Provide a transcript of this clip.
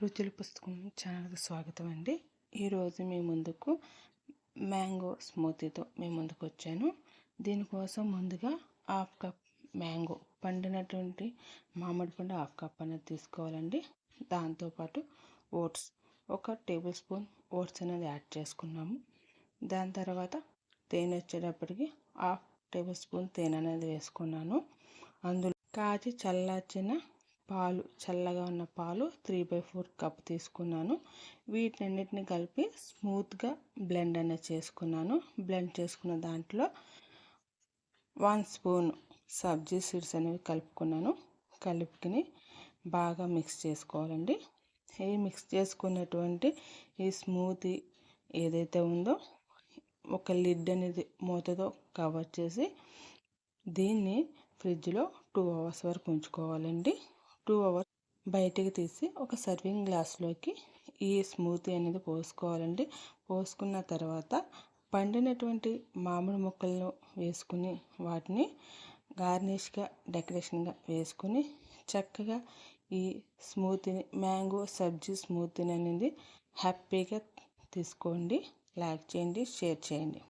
రుచుల పుస్తకం ఛానల్కి స్వాగతం అండి. ఈరోజు మీ ముందుకు మ్యాంగో స్మూతీతో మీ ముందుకు వచ్చాను. దీనికోసం ముందుగా హాఫ్ కప్ మ్యాంగో పండినటువంటి మామిడి పండు హాఫ్ కప్ అనేది తీసుకోవాలండి. దాంతోపాటు ఓట్స్ ఒక టేబుల్ స్పూన్ ఓట్స్ అనేది యాడ్ చేసుకున్నాము. దాని తర్వాత తేనె వచ్చేటప్పటికి హాఫ్ టేబుల్ స్పూన్ తేనె అనేది వేసుకున్నాను. అందులో కాచి చల్లార్చిన పాలు చల్లగా ఉన్న పాలు త్రీ బై ఫోర్ కప్ తీసుకున్నాను. వీటన్నిటిని కలిపి స్మూత్గా బ్లెండ్ అనేది చేసుకున్నాను. బ్లెండ్ చేసుకున్న దాంట్లో వన్ స్పూన్ సబ్జీ సీడ్స్ అనేవి కలుపుకున్నాను. కలుపుకుని బాగా మిక్స్ చేసుకోవాలండి. ఈ మిక్స్ చేసుకున్నటువంటి ఈ స్మూతీ ఏదైతే ఉందో ఒక లిడ్ అనేది మూతతో కవర్ చేసి దీన్ని ఫ్రిడ్జ్లో టూ అవర్స్ వరకు ఉంచుకోవాలండి. టూ అవర్స్ బయటికి తీసి ఒక సర్వింగ్ గ్లాస్లోకి ఈ స్మూతీ అనేది పోసుకోవాలండి. పోసుకున్న తర్వాత పండినటువంటి మామిడి ముక్కలను వేసుకుని వాటిని గార్నిష్గా డెకరేషన్గా వేసుకుని చక్కగా ఈ స్మూతీని మ్యాంగో సబ్జీ స్మూతీని అనేది హ్యాపీగా తీసుకోండి. లైక్ చేయండి షేర్ చేయండి.